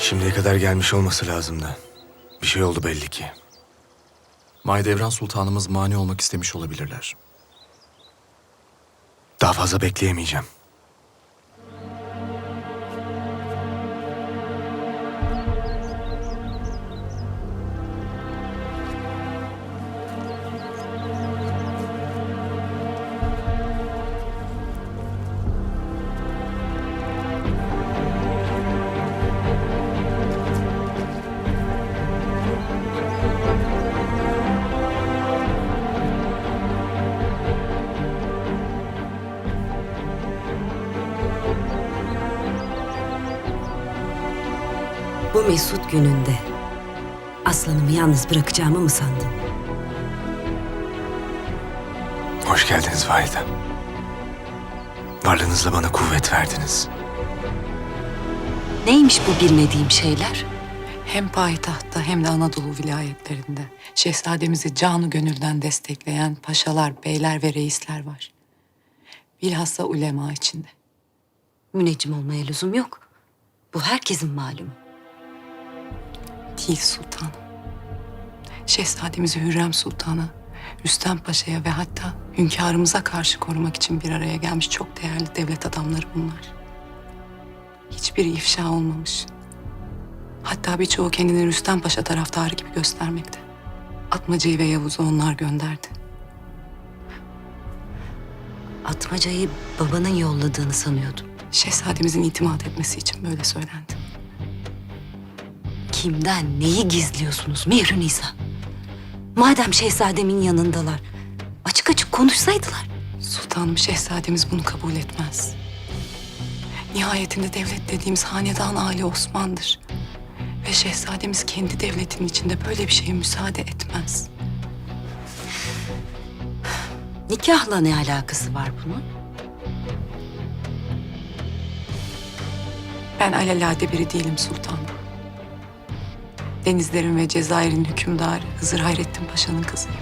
Şimdiye kadar gelmiş olması lazımdı. Bir şey oldu belli ki. Mahidevran Sultanımız mani olmak istemiş olabilirler. Daha fazla bekleyemeyeceğim. Bu mesut gününde aslanımı yalnız bırakacağımı mı sandın? Hoş geldiniz validem. Varlığınızla bana kuvvet verdiniz. Neymiş bu bilmediğim şeyler? Hem payitahtta hem de Anadolu vilayetlerinde şehzademizi canı gönülden destekleyen paşalar, beyler ve reisler var. Bilhassa ulema içinde. Müneccim olmaya lüzum yok. Bu herkesin malumu. Değil sultanım. Şehzademizi Hürrem Sultan'a, Rüstem Paşa'ya ve hatta hünkârımıza karşı korumak için bir araya gelmiş çok değerli devlet adamları bunlar. Hiçbir ifşa olmamış. Hatta birçoğu kendini Rüstem Paşa taraftarı gibi göstermekte. Atmaca'yı ve Yavuz'u onlar gönderdi. Atmacayı babanın yolladığını sanıyordum. Şehzademizin itimat etmesi için böyle söylendi. Kimden neyi gizliyorsunuz Mihri Nisa? Madem şehzademin yanındalar, açık açık konuşsaydılar. Sultanım şehzademiz bunu kabul etmez. Nihayetinde devlet dediğimiz hanedan Ali Osman'dır. Ve şehzademiz kendi devletinin içinde böyle bir şeye müsaade etmez. Nikahla ne alakası var bunun? Ben alelade biri değilim sultanım. Denizlerin ve Cezayir'in hükümdarı Hızır Hayrettin Paşa'nın kızıyım.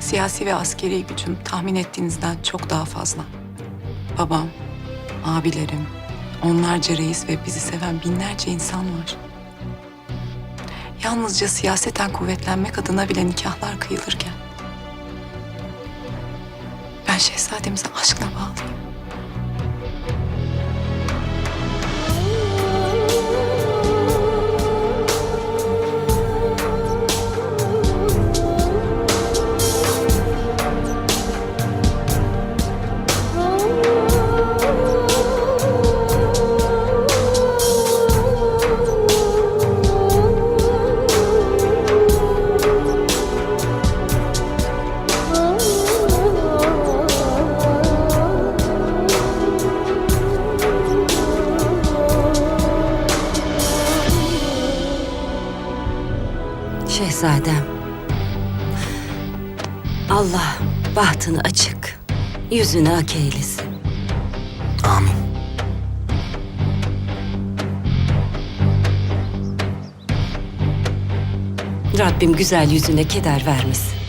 Siyasi ve askeri gücüm tahmin ettiğinizden çok daha fazla. Babam, abilerim, onlarca reis ve bizi seven binlerce insan var. Yalnızca siyaseten kuvvetlenmek adına bile nikahlar kıyılırken... ...ben şehzademize aşkla bağlıyım. Şehzadem. Allah bahtını açık, yüzünü ak eylesin. Amin. Rabbim güzel yüzüne keder vermesin.